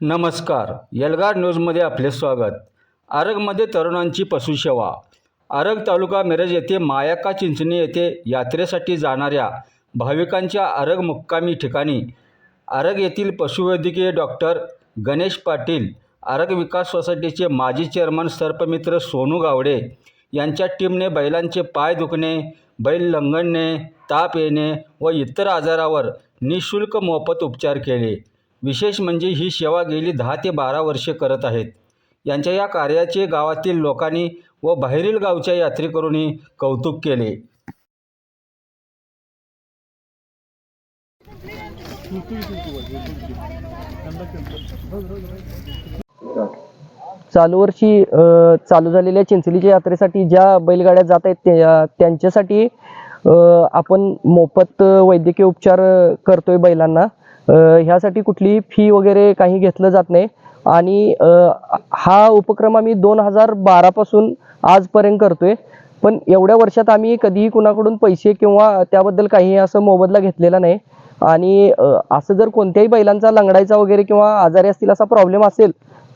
नमस्कार. एल्गार न्यूजमध्ये आपले स्वागत. आरगमध्ये तरुणांची पशुसेवा. आरग तालुका मिरज येथे मायाका चिंचणी येथे यात्रेसाठी जाणाऱ्या भाविकांच्या आरग मुक्कामी ठिकाणी आरग येथील पशुवैद्यकीय डॉक्टर गणेश पाटील आरग विकास सोसायटीचे माजी चेअरमन सर्पमित्र सोनू गावडे यांच्या टीमने बैलांचे पाय दुखणे बैल लंगडणे ताप येणे व इतर आजारावर निशुल्क मोफत उपचार केले. विशेष म्हणजे ही सेवा गेली दहा ते बारा वर्षे करत आहेत. यांच्या या कार्याचे गावातील लोकांनी व बाहेरील गावच्या यात्रेकरूंनी कौतुक केले. चालू वर्षी चालू झालेल्या चिंचलीच्या यात्रेसाठी ज्या बैलगाड्या जात आहेत त्या त्यांच्यासाठी आपण मोफत वैद्यकीय उपचार करतोय बैलांना. ह्यासाठी कुठलीही फी वगैरे काही घेतलं जात नाही. आणि हा उपक्रम आम्ही दोन हजार बारापासून आजपर्यंत करतोय. पण एवढ्या वर्षात आम्ही कधीही कुणाकडून पैसे किंवा त्याबद्दल काही असं मोबदला घेतलेला नाही. आणि असं जर कोणत्याही बैलांचा लंगडायचा वगैरे किंवा आजारी असतील असा प्रॉब्लेम असेल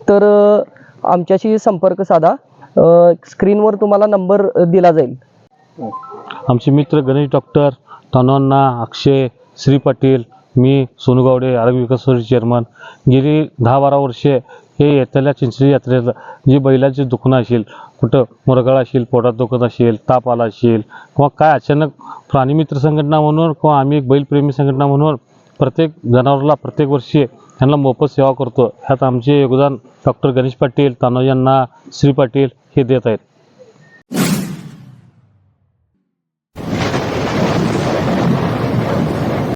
तर आमच्याशी संपर्क साधा. स्क्रीनवर तुम्हाला नंबर दिला जाईल. आमचे मित्र गणेश डॉक्टर तनोन्ना अक्षय श्री पाटील मी सोनू गावडे आरोग्य विकास चेअरमन गेली दहा बारा वर्षे हे येत्याला चिंचणी यात्रेला जे बैलाचे दुखणं असेल कुठं मुरगळ असेल पोटात दुखत असेल ताप आला असेल किंवा काय अचानक प्राणी मित्र संघटना म्हणून किंवा आम्ही एक बैलप्रेमी संघटना म्हणून प्रत्येक जनावराला प्रत्येक वर्षी यांना मोफत सेवा करतो. ह्यात आमचे योगदान डॉक्टर गणेश पाटील तानाजी अण्णा श्री पाटील हे देत आहेत.